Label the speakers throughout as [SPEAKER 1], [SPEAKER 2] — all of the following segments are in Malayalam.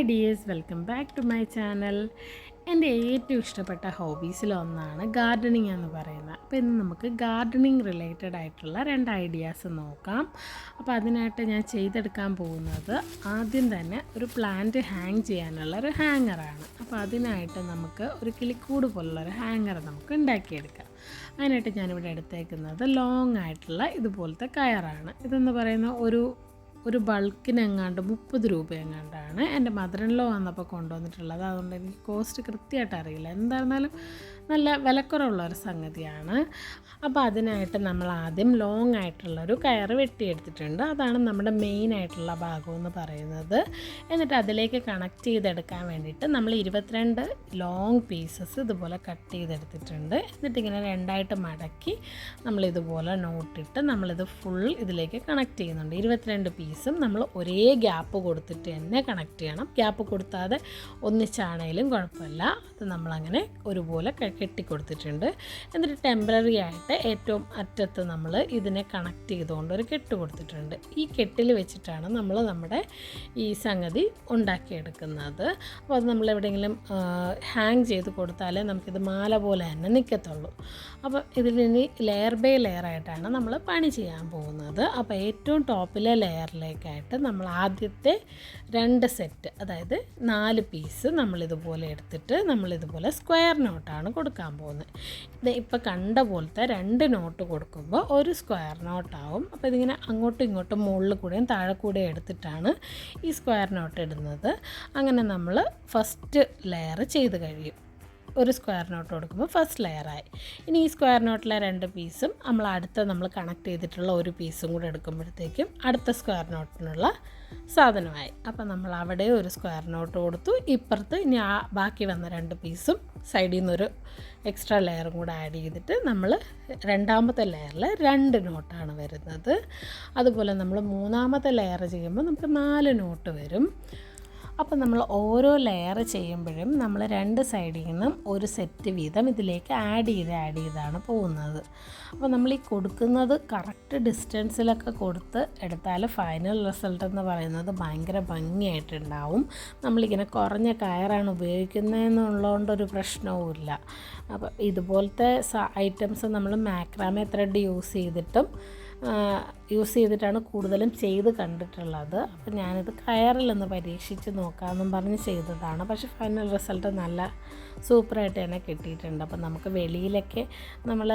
[SPEAKER 1] Hi dears welcome back to my channel എന്റെ ഏറ്റവും ഇഷ്ടപ്പെട്ട ഹോബീസിലൊന്നാണ് ഗാർഡനിങ് എന്ന് പറയുന്നത്. അപ്പോൾ ഇന്ന് നമുക്ക് ഗാർഡനിങ് റിലേറ്റഡ് ആയിട്ടുള്ള രണ്ട് ഐഡിയാസ് നോക്കാം. അപ്പോൾ അതിനായിട്ട് ഞാൻ ചെയ്തെടുക്കാൻ പോകുന്നത് ആദ്യം തന്നെ ഒരു പ്ലാന്റ് ഹാങ് ചെയ്യാനുള്ള ഒരു ഹാങ്ങറാണ് അപ്പോൾ അതിനായിട്ട് നമുക്ക് ഒരു കിളിക്കൂട് പോലുള്ള ഒരു ഹാങ്ങർ നമുക്ക് ഉണ്ടാക്കിയെടുക്കാം. അതിനായിട്ട് ഞാനിവിടെ എടുത്തേക്കുന്നത് ലോങ് ആയിട്ടുള്ള ഇതുപോലത്തെ കയറാണ്. ഇതെന്ന് പറയുന്ന ഒരു ഒരു ബൾക്കിന് എങ്ങാണ്ട് മുപ്പത് രൂപ എങ്ങാണ്ടാണ് എന്റെ മദറിനിലോ വന്നപ്പോൾ കൊണ്ടുവന്നിട്ടുള്ളത്. അതുകൊണ്ട് എനിക്ക് കോസ്റ്റ് കൃത്യമായിട്ട് അറിയില്ല. എന്തായിരുന്നാലും നല്ല വിലക്കുറവുള്ള ഒരു സംഗതിയാണ്. അപ്പോൾ അതിനായിട്ട് നമ്മൾ ആദ്യം ലോങ് ആയിട്ടുള്ളൊരു കയർ വെട്ടിയെടുത്തിട്ടുണ്ട്. അതാണ് നമ്മുടെ മെയിൻ ആയിട്ടുള്ള ഭാഗം എന്ന് പറയുന്നത്. എന്നിട്ട് അതിലേക്ക് കണക്ട് ചെയ്തെടുക്കാൻ വേണ്ടിയിട്ട് നമ്മൾ ഇരുപത്തിരണ്ട് ലോങ് പീസസ് ഇതുപോലെ കട്ട് ചെയ്തെടുത്തിട്ടുണ്ട്. എന്നിട്ട് ഇങ്ങനെ രണ്ടായിട്ട് മടക്കി നമ്മളിതുപോലെ നോട്ടിട്ട് നമ്മളിത് ഫുൾ ഇതിലേക്ക് കണക്ട് ചെയ്യുന്നുണ്ട്. ഇരുപത്തിരണ്ട് പീസും നമ്മൾ ഒരേ ഗ്യാപ്പ് കൊടുത്തിട്ട് തന്നെ കണക്ട് ചെയ്യണം. ഗ്യാപ്പ് കൊടുത്താതെ ഒന്നിച്ചാണേലും കുഴപ്പമില്ല. അത് നമ്മളങ്ങനെ ഒരുപോലെ കെട്ടിക്കൊടുത്തിട്ടുണ്ട്. എന്നിട്ട് ടെമ്പററി ആയിട്ട് ഏറ്റവും അറ്റത്ത് നമ്മൾ ഇതിനെ കണക്ട് ചെയ്തുകൊണ്ട് ഒരു കെട്ട് കൊടുത്തിട്ടുണ്ട്. ഈ കെട്ടിൽ വെച്ചിട്ടാണ് നമ്മൾ നമ്മുടെ ഈ സംഗതി ഉണ്ടാക്കിയെടുക്കുന്നത്. അപ്പോൾ അത് നമ്മൾ എവിടെയെങ്കിലും ഹാങ് ചെയ്ത് കൊടുത്താലേ നമുക്കിത് മാല പോലെ തന്നെ നിൽക്കത്തുള്ളൂ അപ്പോൾ ഇനി ലെയർ ബൈ ലെയർ ആയിട്ടാണ് നമ്മൾ പണി ചെയ്യാൻ പോകുന്നത്. അപ്പോൾ ഏറ്റവും ടോപ്പിലെ ലെയറിലേക്കായിട്ട് നമ്മൾ ആദ്യത്തെ രണ്ട് സെറ്റ് അതായത് നാല് പീസ് നമ്മളിതുപോലെ എടുത്തിട്ട് നമ്മളിതുപോലെ സ്ക്വയർ നോട്ടാണ് കൊടുക്കാൻ പോകുന്നത്. ഇപ്പോൾ കണ്ട പോലത്തെ രണ്ട് നോട്ട് കൊടുക്കുമ്പോൾ ഒരു സ്ക്വയർ നോട്ടാവും. അപ്പോൾ ഇതിങ്ങനെ അങ്ങോട്ടും ഇങ്ങോട്ടും മുകളിൽ കൂടെയും താഴെ കൂടെയും എടുത്തിട്ടാണ് ഈ സ്ക്വയർ നോട്ട് ഇടുന്നത്. അങ്ങനെ നമ്മൾ ഫസ്റ്റ് ലെയർ ചെയ്ത് കഴിയും. ഒരു സ്ക്വയർ നോട്ട് കൊടുക്കുമ്പോൾ ഫസ്റ്റ് ലെയറായി ഇനി ഈ സ്ക്വയർ നോട്ടിലെ രണ്ട് പീസും നമ്മൾ അടുത്ത നമ്മൾ കണക്ട് ചെയ്തിട്ടുള്ള ഒരു പീസും കൂടെ എടുക്കുമ്പോഴത്തേക്കും അടുത്ത സ്ക്വയർ നോട്ടിനുള്ള സാധനമായി. അപ്പം നമ്മൾ അവിടെ ഒരു സ്ക്വയർ നോട്ട് കൊടുത്തു. ഇപ്പുറത്ത് ഇനി ആ ബാക്കി വന്ന രണ്ട് പീസും സൈഡിൽ നിന്നൊരു എക്സ്ട്രാ ലെയറും കൂടെ ആഡ് ചെയ്തിട്ട് നമ്മൾ രണ്ടാമത്തെ ലെയറിൽ രണ്ട് നോട്ടാണ് വരുന്നത്. അതുപോലെ നമ്മൾ മൂന്നാമത്തെ ലെയർ ചെയ്യുമ്പോൾ നമുക്ക് നാല് നോട്ട് വരും. അപ്പോൾ നമ്മൾ ഓരോ ലെയർ ചെയ്യുമ്പോഴും നമ്മൾ രണ്ട് സൈഡിൽ നിന്നും ഒരു സെറ്റ് വീതം ഇതിലേക്ക് ആഡ് ചെയ്ത് ആഡ് ചെയ്താണ് പോകുന്നത്. അപ്പോൾ നമ്മൾ ഈ കൊടുക്കുന്നത് കറക്റ്റ് ഡിസ്റ്റൻസിലൊക്കെ കൊടുത്ത് എടുത്താൽ ഫൈനൽ റിസൾട്ട് എന്ന് പറയുന്നത് ഭയങ്കര ഭംഗിയായിട്ടുണ്ടാവും. നമ്മളിങ്ങനെ കുറഞ്ഞ കയറാണ് ഉപയോഗിക്കുന്നതെന്നുള്ളതുകൊണ്ടൊരു പ്രശ്നവുമില്ല അപ്പോൾ ഇതുപോലത്തെ ഐറ്റംസ് നമ്മൾ മാക്രാമെ ത്രെഡ് യൂസ് ചെയ്തിട്ടും യൂസ് ചെയ്തിട്ടാണ് കൂടുതലും ചെയ്ത് കണ്ടിട്ടുള്ളത്. അപ്പോൾ ഞാനിത് കയറിലൊന്ന് പരീക്ഷിച്ച് നോക്കാമെന്നും പറഞ്ഞ് ചെയ്തതാണ്. പക്ഷേ ഫൈനൽ റിസൾട്ട് നല്ല സൂപ്പറായിട്ട് തന്നെ കിട്ടിയിട്ടുണ്ട്. അപ്പോൾ നമുക്ക് വെളിയിലൊക്കെ നമ്മൾ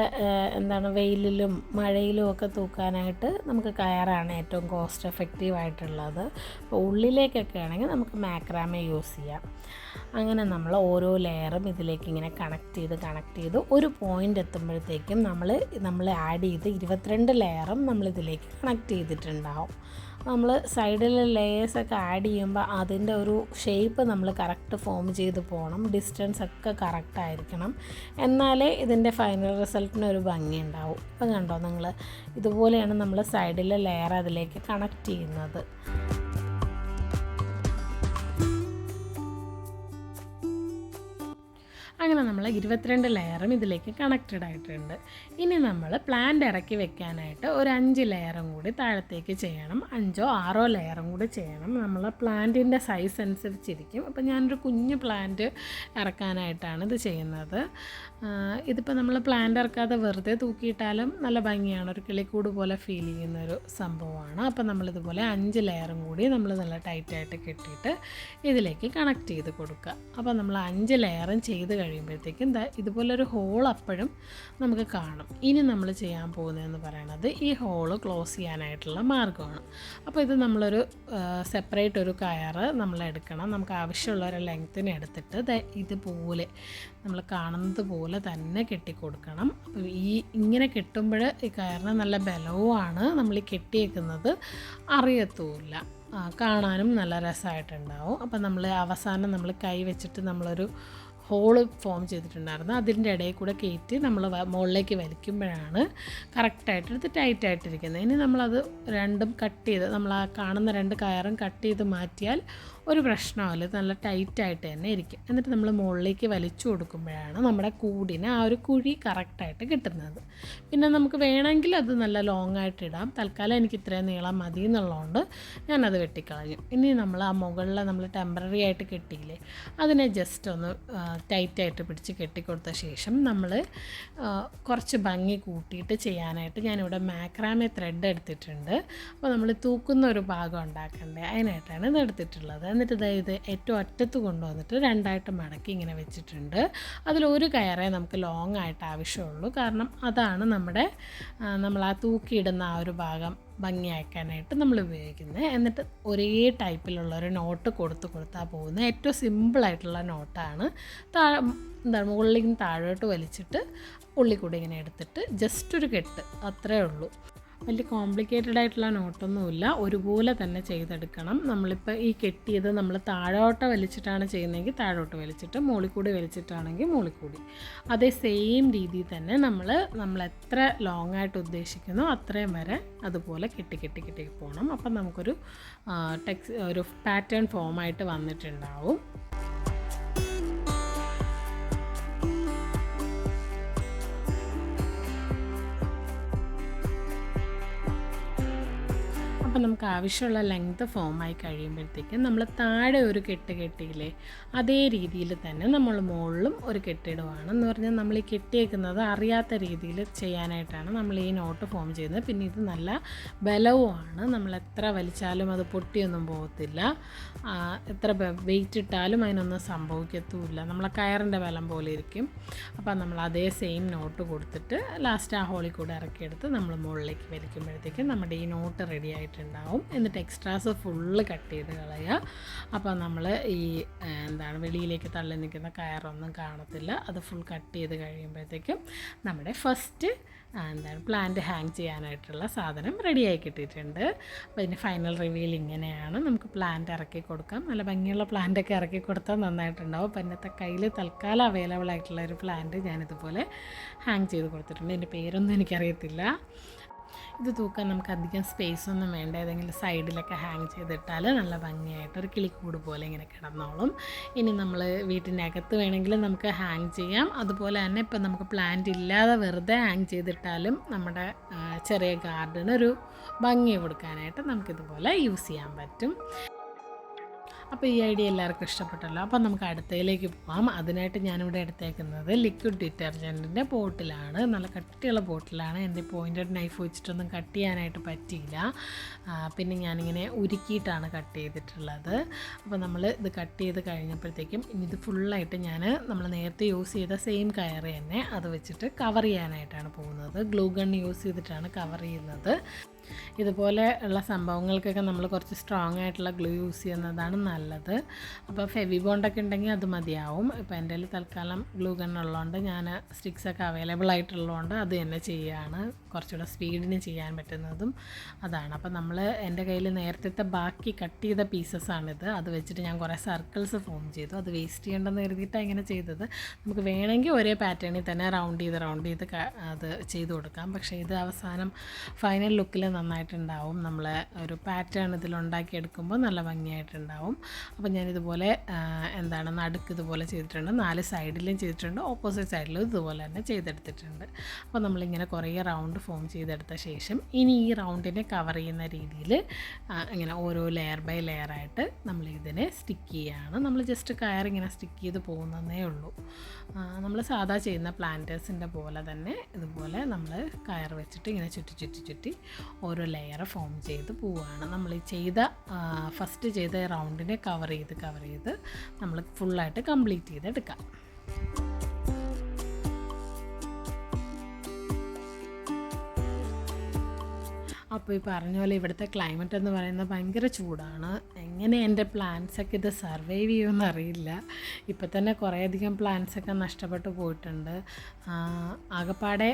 [SPEAKER 1] എന്താണ് വെയിലിലും മഴയിലും ഒക്കെ തൂക്കാനായിട്ട് നമുക്ക് കയറാണ് ഏറ്റവും കോസ്റ്റ് എഫക്റ്റീവ് ആയിട്ടുള്ളത്. അപ്പോൾ ഉള്ളിലേക്കൊക്കെ ആണെങ്കിൽ നമുക്ക് മാക്രാമേ യൂസ് ചെയ്യാം. അങ്ങനെ നമ്മൾ ഓരോ ലെയറും ഇതിലേക്ക് ഇങ്ങനെ കണക്ട് ചെയ്ത് കണക്ട് ചെയ്ത് ഒരു പോയിന്റ് എത്തുമ്പോഴത്തേക്കും നമ്മൾ നമ്മൾ ആഡ് ചെയ്ത് ഇരുപത്തിരണ്ട് ലെയറും നമ്മളിതിലേക്ക് കണക്ട് ചെയ്തിട്ടുണ്ടാവും. നമ്മൾ സൈഡിലെ ലെയേഴ്സൊക്കെ ആഡ് ചെയ്യുമ്പോൾ അതിന്റെ ഒരു ഷേപ്പ് നമ്മൾ കറക്റ്റ് ഫോം ചെയ്ത് പോകണം ഡിസ്റ്റൻസ് ഒക്കെ കറക്റ്റ് ആയിരിക്കണം. എന്നാലേ ഇതിന്റെ ഫൈനൽ റിസൾട്ടിന് ഒരു ഭംഗി ഉണ്ടാവും. ഇപ്പം കണ്ടോ നിങ്ങൾ ഇതുപോലെയാണ് നമ്മൾ സൈഡിലെ ലെയർ അതിലേക്ക് കണക്ട് ചെയ്യുന്നത്. അങ്ങനെ നമ്മൾ ഇരുപത്തിരണ്ട് ലെയറും ഇതിലേക്ക് കണക്റ്റഡ് ആയിട്ടുണ്ട്. ഇനി നമ്മൾ പ്ലാന്റ് ഇറക്കി വെക്കാനായിട്ട് ഒരു അഞ്ച് ലെയറും കൂടി താഴത്തേക്ക് ചെയ്യണം. അഞ്ചോ ആറോ ലെയറും കൂടി ചെയ്യണം. നമ്മൾ പ്ലാന്റിന്റെ സൈസ് അനുസരിച്ചിരിക്കും. അപ്പോൾ ഞാനൊരു കുഞ്ഞ് പ്ലാന്റ് ഇറക്കാനായിട്ടാണ് ഇത് ചെയ്യുന്നത്. ഇതിപ്പോൾ നമ്മൾ പ്ലാന്റ് ഇറക്കാതെ വെറുതെ തൂക്കിയിട്ടാലും നല്ല ഭംഗിയാണ്. ഒരു കിളിക്കൂട് പോലെ ഫീൽ ചെയ്യുന്ന ഒരു സംഭവമാണ്. അപ്പോൾ നമ്മളിതുപോലെ അഞ്ച് ലെയറും കൂടി നമ്മൾ നല്ല ടൈറ്റായിട്ട് കെട്ടിയിട്ട് ഇതിലേക്ക് കണക്ട് ചെയ്ത് കൊടുക്കുക. അപ്പോൾ നമ്മൾ അഞ്ച് ലെയറും ചെയ്ത് കഴിയുമ്പോഴത്തേക്കും ഇതുപോലൊരു ഹോൾ അപ്പോഴും നമുക്ക് കാണും. ഇനി നമ്മൾ ചെയ്യാൻ പോകുന്നതെന്ന് പറയുന്നത് ഈ ഹോൾ ക്ലോസ് ചെയ്യാനായിട്ടുള്ള മാർഗമാണ്. അപ്പോൾ ഇത് നമ്മളൊരു സെപ്പറേറ്റ് ഒരു കയറ് നമ്മൾ എടുക്കണം നമുക്ക് ആവശ്യമുള്ള ഒരു ലെങ്ത്തിന് എടുത്തിട്ട് ഇതുപോലെ നമ്മൾ കാണുന്നത് പോലെ തന്നെ കെട്ടിക്കൊടുക്കണം. അപ്പോൾ ഈ ഇങ്ങനെ കെട്ടുമ്പോൾ ഈ കയറിന് നല്ല ബലവുമാണ് നമ്മൾ ഈ കെട്ടിയേക്കുന്നത്. അറിയത്തുമില്ല. കാണാനും നല്ല രസമായിട്ടുണ്ടാവും. അപ്പം നമ്മൾ അവസാനം നമ്മൾ കൈ വെച്ചിട്ട് നമ്മളൊരു ഹോൾ ഫോം ചെയ്തിട്ടുണ്ടായിരുന്നു. അതിന്റെ ഇടയിൽ കൂടെ കയറ്റി നമ്മൾ മുകളിലേക്ക് വലിക്കുമ്പോഴാണ് കറക്റ്റായിട്ട് എടുത്ത് ടൈറ്റായിട്ടിരിക്കുന്നത്. ഇനി നമ്മളത് രണ്ടും കട്ട് ചെയ്ത് നമ്മൾ ആ കാണുന്ന രണ്ട് കയറും കട്ട് ചെയ്ത് മാറ്റിയാൽ ഒരു പ്രശ്നമല്ല നല്ല ടൈറ്റായിട്ട് തന്നെ ഇരിക്കും. എന്നിട്ട് നമ്മൾ മുകളിലേക്ക് വലിച്ചു കൊടുക്കുമ്പോഴാണ് നമ്മുടെ കൂടിന് ആ ഒരു കുഴി കറക്റ്റായിട്ട് കിട്ടുന്നത്. പിന്നെ നമുക്ക് വേണമെങ്കിൽ അത് നല്ല ലോങ് ആയിട്ട് ഇടാം. തൽക്കാലം എനിക്ക് ഇത്രയും നീളം മതി എന്നുള്ളതുകൊണ്ട് ഞാനത് വെട്ടിക്കളയും ഇനി നമ്മൾ ആ മുകളിൽ നമ്മൾ ടെമ്പററി ആയിട്ട് കെട്ടിയില്ലേ അതിനെ ജസ്റ്റ് ഒന്ന് ടൈറ്റായിട്ട് പിടിച്ച് കെട്ടിക്കൊടുത്ത ശേഷം നമ്മൾ കുറച്ച് ഭംഗി കൂട്ടിയിട്ട് ചെയ്യാനായിട്ട് ഞാനിവിടെ മാക്രാമെ ത്രെഡ് എടുത്തിട്ടുണ്ട്. അപ്പോൾ നമ്മൾ തൂക്കുന്ന ഒരു ഭാഗം ഉണ്ടാക്കണ്ടേ? അതിനായിട്ടാണ് ഇത് എടുത്തിട്ടുള്ളത്. എന്നിട്ട് ഇതാ ഇത് ഏറ്റവും അറ്റത്ത് കൊണ്ടുവന്നിട്ട് രണ്ടായിട്ട് മടക്കി ഇങ്ങനെ വെച്ചിട്ടുണ്ട്. അതിലൊരു കയറേ നമുക്ക് ലോങ് ആയിട്ട് ആവശ്യമുള്ളൂ. കാരണം അതാണ് നമ്മുടെ നമ്മൾ ആ തൂക്കിയിടുന്ന ആ ഒരു ഭാഗം ഭംഗിയാക്കാനായിട്ട് നമ്മൾ ഉപയോഗിക്കുന്നത്. എന്നിട്ട് ഒരേ ടൈപ്പിലുള്ള ഒരു നോട്ട് കൊടുത്ത് കൊടുത്താൽ പോകുന്ന ഏറ്റവും സിമ്പിളായിട്ടുള്ള നോട്ടാണ്. താഴെ എന്താണ് മുകളിലേക്ക് താഴോട്ട് വലിച്ചിട്ട് ഉള്ളിൽ കൂടി ഇങ്ങനെ എടുത്തിട്ട് ജസ്റ്റ് ഒരു കെട്ട്. അത്രേ ഉള്ളൂ. വലിയ കോംപ്ലിക്കേറ്റഡ് ആയിട്ടുള്ള നോട്ടൊന്നുമില്ല. ഒരുപോലെ തന്നെ ചെയ്തെടുക്കണം. നമ്മളിപ്പോൾ ഈ കെട്ടിയത് നമ്മൾ താഴോട്ട് വലിച്ചിട്ടാണ് ചെയ്യുന്നതെങ്കിൽ താഴോട്ട് വലിച്ചിട്ട് മുകളിൽ കൂടി വലിച്ചിട്ടാണെങ്കിൽ മുകളിൽ കൂടി. അതേ സെയിം രീതിയിൽ തന്നെ നമ്മൾ നമ്മൾ എത്ര ലോങ് ആയിട്ട് ഉദ്ദേശിക്കുന്നു അത്രയും വരെ അതുപോലെ കെട്ടി കെട്ടി കെട്ടി പോകണം. അപ്പം നമുക്കൊരു ടെക്സ് ഒരു പാറ്റേൺ ഫോമായിട്ട് വന്നിട്ടുണ്ടാവും. അപ്പോൾ നമുക്ക് ആവശ്യമുള്ള ലെങ്ത് ഫോമായി കഴിയുമ്പോഴത്തേക്കും നമ്മൾ താഴെ ഒരു കെട്ട് കെട്ടിയില്ലേ അതേ രീതിയിൽ തന്നെ നമ്മൾ മുകളിലും ഒരു കെട്ടിടുവാണ്. എന്ന് പറഞ്ഞാൽ നമ്മൾ ഈ കെട്ടിയേക്കുന്നത് അറിയാത്ത രീതിയിൽ ചെയ്യാനായിട്ടാണ് നമ്മൾ ഈ നോട്ട് ഫോം ചെയ്യുന്നത്. പിന്നെ ഇത് നല്ല ബലവുമാണ്. നമ്മൾ എത്ര വലിച്ചാലും അത് പൊട്ടിയൊന്നും പോകത്തില്ല. എത്ര വെയിറ്റ് ഇട്ടാലും അതിനൊന്നും സംഭവിക്കത്തുമില്ല. നമ്മളെ കയറിന്റെ ബലം പോലെ ഇരിക്കും. അപ്പം നമ്മൾ അതേ സെയിം നോട്ട് കൊടുത്തിട്ട് ലാസ്റ്റ് ആ ഹോളിൽ കൂടെ ഇറക്കിയെടുത്ത് നമ്മൾ മുകളിലേക്ക് വലിക്കുമ്പോഴത്തേക്കും നമ്മുടെ ഈ നോട്ട് റെഡി ആയിട്ടുണ്ടാവും എന്നിട്ട് എക്സ്ട്രാസ് ഫുള്ള് കട്ട് ചെയ്ത് കളയുക. അപ്പോൾ നമ്മൾ ഈ എന്താണ് വെളിയിലേക്ക് തള്ളി നിൽക്കുന്ന കയറൊന്നും കാണത്തില്ല. അത് ഫുൾ കട്ട് ചെയ്ത് കഴിയുമ്പോഴത്തേക്കും നമ്മുടെ ഫസ്റ്റ് എന്താണ് പ്ലാന്റ് ഹാങ് ചെയ്യാനായിട്ടുള്ള സാധനം റെഡിയായി കിട്ടിയിട്ടുണ്ട്. അപ്പോൾ ഇതിന്റെ ഫൈനൽ റിവീൽ ഇങ്ങനെയാണ്. നമുക്ക് പ്ലാന്റ് ഇറക്കി കൊടുക്കാം. നല്ല ഭംഗിയുള്ള പ്ലാന്റൊക്കെ ഇറക്കി കൊടുത്താൽ നന്നായിട്ടുണ്ടാവും. അപ്പോൾ ഇന്നത്തെ കയ്യിൽ തൽക്കാലം അവൈലബിൾ ആയിട്ടുള്ള ഒരു പ്ലാന്റ് ഞാനിതുപോലെ ഹാങ് ചെയ്ത് കൊടുത്തിട്ടുണ്ട്. എന്റെ പേരൊന്നും എനിക്കറിയത്തില്ല. ഇത് തൂക്കാൻ നമുക്ക് അധികം സ്പേസ് ഒന്നും വേണ്ട. ഏതെങ്കിലും സൈഡിലൊക്കെ ഹാങ് ചെയ്തിട്ടാൽ നല്ല ഭംഗിയായിട്ട് ഒരു കിളിക്കൂട് പോലെ ഇങ്ങനെ കിടന്നോളും. ഇനി നമ്മൾ വീട്ടിനകത്ത് അകത്ത് വേണമെങ്കിലും നമുക്ക് ഹാങ് ചെയ്യാം. അതുപോലെ തന്നെ ഇപ്പം നമുക്ക് പ്ലാന്റ് ഇല്ലാതെ വെറുതെ ഹാങ് ചെയ്തിട്ടാലും നമ്മുടെ ചെറിയ ഗാർഡന് ഒരു ഭംഗി കൊടുക്കാനായിട്ട് നമുക്കിതുപോലെ യൂസ് ചെയ്യാൻ പറ്റും. അപ്പോൾ ഈ ഐഡിയ എല്ലാവർക്കും ഇഷ്ടപ്പെട്ടല്ലോ. അപ്പോൾ നമുക്ക് അടുത്തയിലേക്ക് പോകാം അതിനായിട്ട് ഞാനിവിടെ എടുത്തേക്കുന്നത് ലിക്വിഡ് ഡിറ്റർജന്റിന്റെ ബോട്ടിലാണ്. നല്ല കട്ടിയുള്ള ബോട്ടിലാണ്. എന്റെ പോയിന്റഡ് നൈഫ് വെച്ചിട്ടൊന്നും കട്ട് ചെയ്യാനായിട്ട് പറ്റിയില്ല. പിന്നെ ഞാനിങ്ങനെ ഉരുക്കിയിട്ടാണ് കട്ട് ചെയ്തിട്ടുള്ളത്. അപ്പോൾ നമ്മൾ ഇത് കട്ട് ചെയ്ത് കഴിഞ്ഞപ്പോഴത്തേക്കും ഇനി ഇത് ഫുള്ളായിട്ട് ഞാൻ നമ്മൾ നേരത്തെ യൂസ് ചെയ്ത സെയിം കയർ തന്നെ അത് വെച്ചിട്ട് കവർ ചെയ്യാനായിട്ടാണ് പോകുന്നത്. ഗ്ലൂ ഗൺ യൂസ് ചെയ്തിട്ടാണ് കവർ ചെയ്യുന്നത്. ഇതുപോലെ ഉള്ള സംഭവങ്ങൾക്കൊക്കെ നമ്മൾ കുറച്ച് സ്ട്രോങ് ആയിട്ടുള്ള ഗ്ലൂ യൂസ് ചെയ്യുന്നതാണ് നല്ലത്. അപ്പോൾ ഫെവി ബോണ്ടൊക്കെ ഉണ്ടെങ്കിൽ അത് മതിയാവും. ഇപ്പോൾ എന്റെ കയ്യിൽ തൽക്കാലം ഗ്ലൂ ഗൺ ഉള്ളതുകൊണ്ട് ഞാൻ സ്റ്റിക്സൊക്കെ അവൈലബിൾ ആയിട്ടുള്ളതുകൊണ്ട് അത് തന്നെ ചെയ്യുകയാണ്. കുറച്ചുകൂടെ സ്പീഡിന് ചെയ്യാൻ പറ്റുന്നതും അതാണ്. അപ്പോൾ നമ്മൾ എന്റെ കയ്യിൽ നേരത്തെ ബാക്കി കട്ട് ചെയ്ത പീസസ്സാണിത് അത് വെച്ചിട്ട് ഞാൻ കുറേ സർക്കിൾസ് ഫോം ചെയ്തു. അത് വേസ്റ്റ് ചെയ്യേണ്ടെന്ന് കരുതിയിട്ടാണ് ഇങ്ങനെ ചെയ്തത്. നമുക്ക് വേണമെങ്കിൽ ഒരേ പാറ്റേണിൽ തന്നെ റൗണ്ട് ചെയ്ത് റൗണ്ട് ചെയ്ത് അത് ചെയ്ത് കൊടുക്കാം. പക്ഷേ ഇത് അവസാനം ഫൈനൽ ലുക്കിൽ നന്നായിട്ടുണ്ടാവും. നമ്മൾ ഒരു പാറ്റേൺ ഇതിൽ ഉണ്ടാക്കിയെടുക്കുമ്പോൾ നല്ല ഭംഗിയായിട്ടുണ്ടാവും. അപ്പോൾ ഞാനിതുപോലെ എന്താണ് നടുക്ക് ഇതുപോലെ ചെയ്തിട്ടുണ്ട്. നാല് സൈഡിലും ചെയ്തിട്ടുണ്ട്. ഓപ്പോസിറ്റ് സൈഡിലും ഇതുപോലെ തന്നെ ചെയ്തെടുത്തിട്ടുണ്ട്. അപ്പോൾ നമ്മളിങ്ങനെ കുറേ റൗണ്ട് ഫോം ചെയ്തെടുത്ത ശേഷം ഇനി ഈ റൗണ്ടിനെ കവർ ചെയ്യുന്ന രീതിയിൽ ഇങ്ങനെ ഓരോ ലെയർ ബൈ ലെയർ ആയിട്ട് നമ്മൾ ഇതിനെ സ്റ്റിക്ക് ചെയ്യുകയാണ് നമ്മൾ ജസ്റ്റ് കയർ ഇങ്ങനെ സ്റ്റിക്ക് ചെയ്ത് പോകുന്നതേ ഉള്ളൂ. നമ്മൾ സാധാ ചെയ്യുന്ന പ്ലാന്റേഴ്സിന്റെ പോലെ തന്നെ ഇതുപോലെ നമ്മൾ കയർ വെച്ചിട്ട് ഇങ്ങനെ ചുറ്റി ചുറ്റി ചുറ്റി ഓരോ ലെയർ ഫോം ചെയ്ത് പോവുകയാണ്. നമ്മൾ ചെയ്ത ഫസ്റ്റ് ചെയ്ത റൗണ്ടിനെ കവർ ചെയ്ത് കവർ ചെയ്ത് നമ്മൾ ഫുള്ളായിട്ട് കംപ്ലീറ്റ് ചെയ്തെടുക്കാം. അപ്പോൾ ഈ പറഞ്ഞ പോലെ ഇവിടുത്തെ ക്ലൈമറ്റ് എന്ന് പറയുന്നത് ഭയങ്കര ചൂടാണ്. എങ്ങനെ എന്റെ പ്ലാന്റ്സൊക്കെ ഇത് സർവൈവ് ചെയ്യുമെന്ന് അറിയില്ല. ഇപ്പം തന്നെ കുറേയധികം പ്ലാന്റ്സൊക്കെ നഷ്ടപ്പെട്ടു പോയിട്ടുണ്ട്. ആകെപ്പാടെ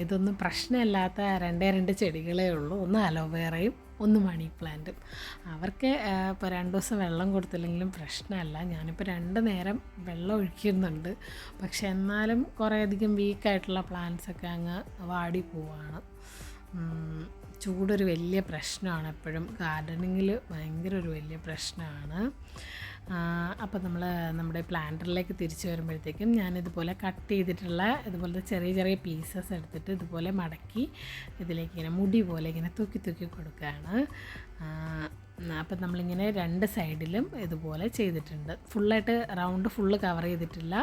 [SPEAKER 1] ഇതൊന്നും പ്രശ്നമില്ലാത്ത രണ്ടേ രണ്ട് ചെടികളേ ഉള്ളൂ. ഒന്ന് അലോവേറയും ഒന്ന് മണി പ്ലാന്റും. അവർക്ക് ഇപ്പോൾ രണ്ട് ദിവസം വെള്ളം കൊടുത്തില്ലെങ്കിലും പ്രശ്നമല്ല. ഞാനിപ്പോൾ രണ്ട് നേരം വെള്ളം ഒഴിക്കുന്നുണ്ട്. പക്ഷെ എന്നാലും കുറേയധികം വീക്കായിട്ടുള്ള പ്ലാന്റ്സൊക്കെ അങ്ങ് വാടി പോവാണ്. ചൂടൊരു വലിയ പ്രശ്നമാണ്. എപ്പോഴും ഗാർഡനിങ്ങിൽ ഭയങ്കര ഒരു വലിയ പ്രശ്നമാണ്. അപ്പോൾ നമ്മൾ നമ്മുടെ പ്ലാന്ററിലേക്ക് തിരിച്ചു വരുമ്പോഴത്തേക്കും ഞാനിതുപോലെ കട്ട് ചെയ്തിട്ടുള്ള ഇതുപോലത്തെ ചെറിയ ചെറിയ പീസസ് എടുത്തിട്ട് ഇതുപോലെ മടക്കി ഇതിലേക്ക് ഇങ്ങനെ മുടി പോലെ ഇങ്ങനെ തൂക്കി തൂക്കി കൊടുക്കുകയാണ്. അപ്പം നമ്മളിങ്ങനെ രണ്ട് സൈഡിലും ഇതുപോലെ ചെയ്തിട്ടുണ്ട്. ഫുള്ളായിട്ട് റൗണ്ട് ഫുള്ള് കവർ ചെയ്തിട്ടില്ല.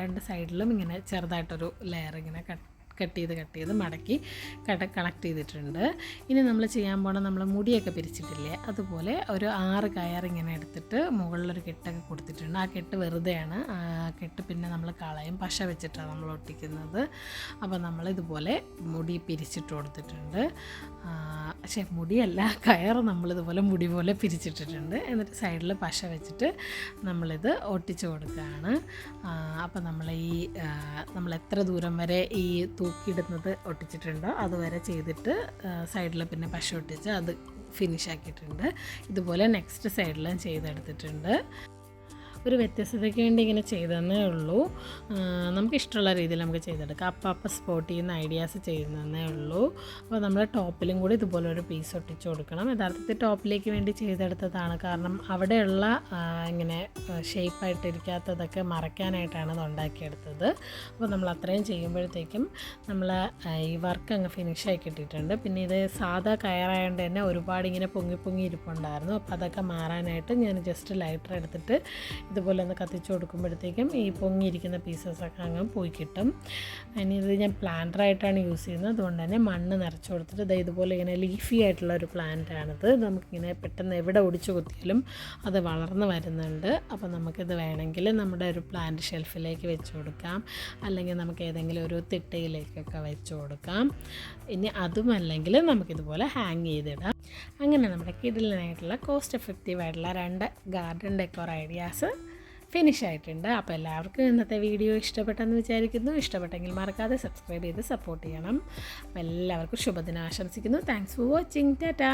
[SPEAKER 1] രണ്ട് സൈഡിലും ഇങ്ങനെ ചെറുതായിട്ടൊരു ലെയർ ഇങ്ങനെ കട്ട് കട്ട് ചെയ്ത് കട്ട് ചെയ്ത് മടക്കി കട കളക്ട് ചെയ്തിട്ടുണ്ട്. ഇനി നമ്മൾ ചെയ്യാൻ പോണ നമ്മൾ മുടിയൊക്കെ പിരിച്ചിട്ടില്ലേ? അതുപോലെ ഒരു ആറ് കയർ ഇങ്ങനെ എടുത്തിട്ട് മുകളിലൊരു കെട്ടൊക്കെ കൊടുത്തിട്ടുണ്ട്. ആ കെട്ട് വെറുതെയാണ്. ആ കെട്ട് പിന്നെ നമ്മൾ കളയും. പശ വെച്ചിട്ടാണ് നമ്മൾ ഒട്ടിക്കുന്നത്. അപ്പോൾ നമ്മൾ ഇതുപോലെ മുടി പിരിച്ചിട്ട് കൊടുത്തിട്ടുണ്ട്. പക്ഷേ മുടിയല്ല കയർ നമ്മളിതുപോലെ മുടി പോലെ പിരിച്ചിട്ടിട്ടുണ്ട്. എന്നിട്ട് സൈഡിൽ പശ വെച്ചിട്ട് നമ്മളിത് ഒട്ടിച്ചു കൊടുക്കുകയാണ് അപ്പോൾ നമ്മൾ ഈ നമ്മൾ എത്ര ദൂരം വരെ ഈ തൂക്കിയിടുന്നത് ഒട്ടിച്ചിട്ടുണ്ടോ. അതുവരെ ചെയ്തിട്ട് സൈഡിൽ പിന്നെ പശ ഒട്ടിച്ച് അത് ഫിനിഷ് ആക്കിയിട്ടുണ്ട്. ഇതുപോലെ നെക്സ്റ്റ് സൈഡിലും ചെയ്തെടുത്തിട്ടുണ്ട്. ഒരു വ്യത്യസ്തതയ്ക്ക് വേണ്ടി ഇങ്ങനെ ചെയ്തതന്നേ ഉള്ളൂ. നമുക്ക് ഇഷ്ടമുള്ള രീതിയിൽ നമുക്ക് ചെയ്തെടുക്കാം. അപ്പം അപ്പം സ്പോട്ട് ചെയ്യുന്ന ഐഡിയാസ് ചെയ്യുന്നതന്നേ ഉള്ളൂ. അപ്പോൾ നമ്മൾ ടോപ്പിലും കൂടി ഇതുപോലെ ഒരു പീസ് ഒട്ടിച്ച് കൊടുക്കണം. യഥാർത്ഥത്തിൽ ടോപ്പിലേക്ക് വേണ്ടി ചെയ്തെടുത്തതാണ്. കാരണം അവിടെയുള്ള ഇങ്ങനെ ഷേപ്പായിട്ടിരിക്കാത്തതൊക്കെ മറയ്ക്കാനായിട്ടാണ് ഇത് ഉണ്ടാക്കിയെടുത്തത്. അപ്പോൾ നമ്മൾ അത്രയും ചെയ്യുമ്പോഴത്തേക്കും നമ്മൾ ഈ വർക്ക് അങ്ങ് ഫിനിഷായി കിട്ടിയിട്ടുണ്ട്. പിന്നെ ഇത് സാധാ കയറായതുകൊണ്ട് തന്നെ ഒരുപാട് ഇങ്ങനെ പൊങ്ങി പൊങ്ങി ഇരിപ്പുണ്ടായിരുന്നു. അപ്പോൾ അതൊക്കെ മാറാനായിട്ട് ഞാൻ ജസ്റ്റ് ലൈറ്റർ എടുത്തിട്ട് ഇതുപോലെ ഒന്ന് കത്തിച്ച് കൊടുക്കുമ്പോഴത്തേക്കും ഈ പൊങ്ങിയിരിക്കുന്ന പീസസൊക്കെ അങ്ങ് പോയി കിട്ടും. ഇനി ഇത് ഞാൻ പ്ലാന്ററായിട്ടാണ് യൂസ് ചെയ്യുന്നത്. അതുകൊണ്ട് തന്നെ മണ്ണ് നിറച്ച് കൊടുത്തിട്ട് ഇത് ഇതുപോലെ ഇങ്ങനെ ലീഫി ആയിട്ടുള്ള ഒരു പ്ലാന്റാണിത് നമുക്കിങ്ങനെ പെട്ടെന്ന് എവിടെ ഒടിച്ചു കുത്തിയാലും അത് വളർന്ന് വരുന്നുണ്ട്. അപ്പോൾ നമുക്കിത് വേണമെങ്കിൽ നമ്മുടെ ഒരു പ്ലാന്റ് ഷെൽഫിലേക്ക് വെച്ച് കൊടുക്കാം. അല്ലെങ്കിൽ നമുക്ക് ഏതെങ്കിലും ഒരു തിട്ടയിലേക്കൊക്കെ വെച്ച് കൊടുക്കാം. ഇനി അതുമല്ലെങ്കിൽ നമുക്കിതുപോലെ ഹാങ് ചെയ്തിടാം. അങ്ങനെ നമ്മുടെ കിഡിലിനായിട്ടുള്ള കോസ്റ്റ് എഫക്റ്റീവ് ആയിട്ടുള്ള രണ്ട് ഗാർഡൻ ഡെക്കോർ ഐഡിയാസ് ഫിനിഷ് ആയിട്ടുണ്ട്. അപ്പോൾ എല്ലാവർക്കും ഇന്നത്തെ വീഡിയോ ഇഷ്ടപ്പെട്ടെന്ന് വിചാരിക്കുന്നു. ഇഷ്ടപ്പെട്ടെങ്കിൽ മറക്കാതെ സബ്സ്ക്രൈബ് ചെയ്ത് സപ്പോർട്ട് ചെയ്യണം. എല്ലാവർക്കും ശുഭദിനം ആശംസിക്കുന്നു. Thanks for watching Tata